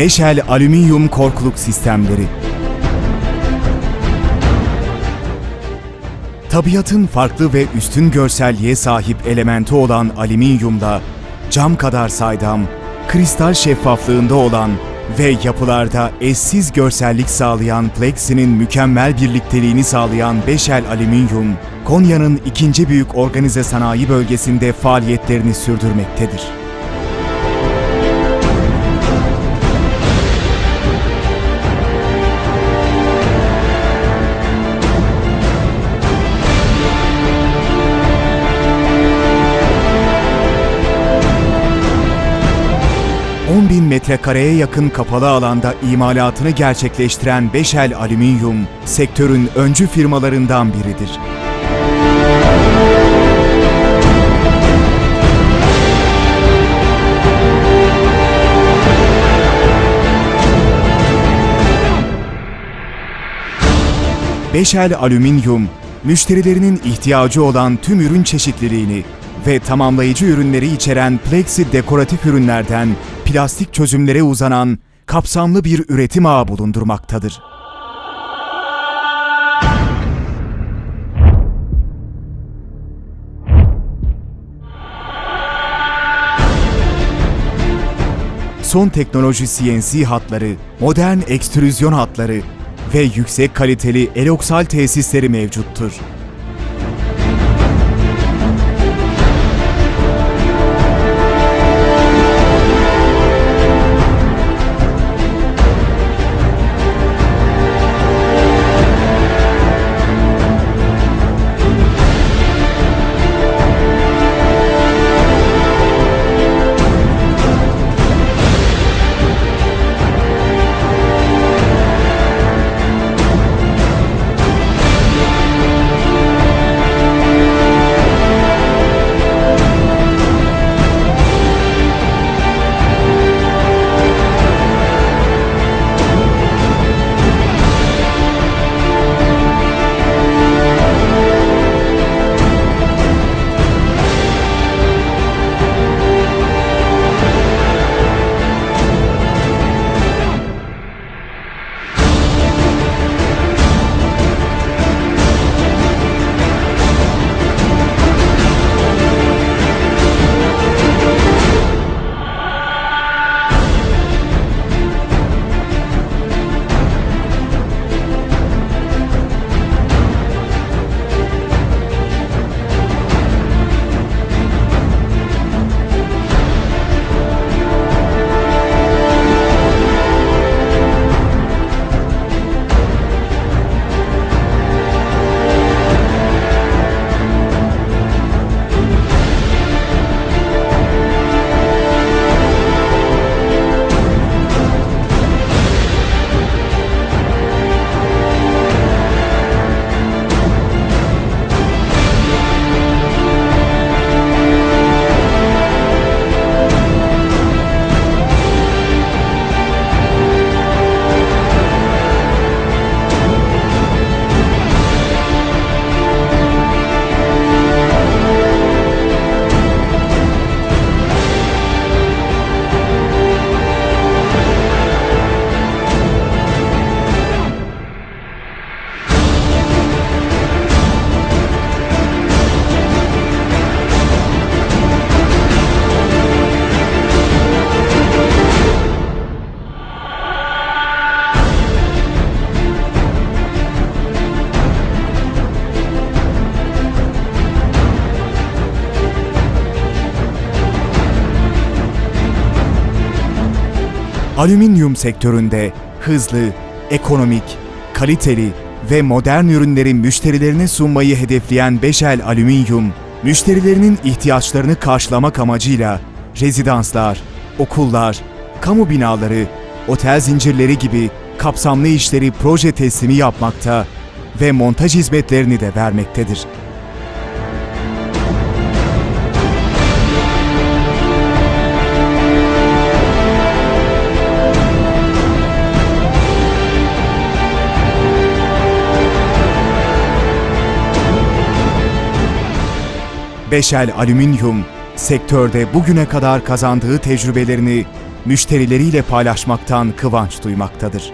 Beşel Alüminyum Korkuluk Sistemleri Tabiatın farklı ve üstün görselliğe sahip elementi olan alüminyumda cam kadar saydam, kristal şeffaflığında olan ve yapılarda eşsiz görsellik sağlayan Plexi'nin mükemmel birlikteliğini sağlayan Beşel Alüminyum, Konya'nın ikinci büyük organize sanayi bölgesinde faaliyetlerini sürdürmektedir. Bin metrekareye yakın kapalı alanda imalatını gerçekleştiren Beşel Alüminyum, sektörün öncü firmalarından biridir. Beşel Alüminyum, müşterilerinin ihtiyacı olan tüm ürün çeşitliliğini ve tamamlayıcı ürünleri içeren plexi dekoratif ürünlerden plastik çözümlere uzanan kapsamlı bir üretim ağı bulundurmaktadır. Son teknoloji CNC hatları, modern ekstrüzyon hatları ve yüksek kaliteli eloksal tesisleri mevcuttur. Alüminyum sektöründe hızlı, ekonomik, kaliteli ve modern ürünleri müşterilerine sunmayı hedefleyen Beşel Alüminyum, müşterilerinin ihtiyaçlarını karşılamak amacıyla rezidanslar, okullar, kamu binaları, otel zincirleri gibi kapsamlı işleri proje teslimi yapmakta ve montaj hizmetlerini de vermektedir. Beşel Alüminyum, sektörde bugüne kadar kazandığı tecrübelerini müşterileriyle paylaşmaktan kıvanç duymaktadır.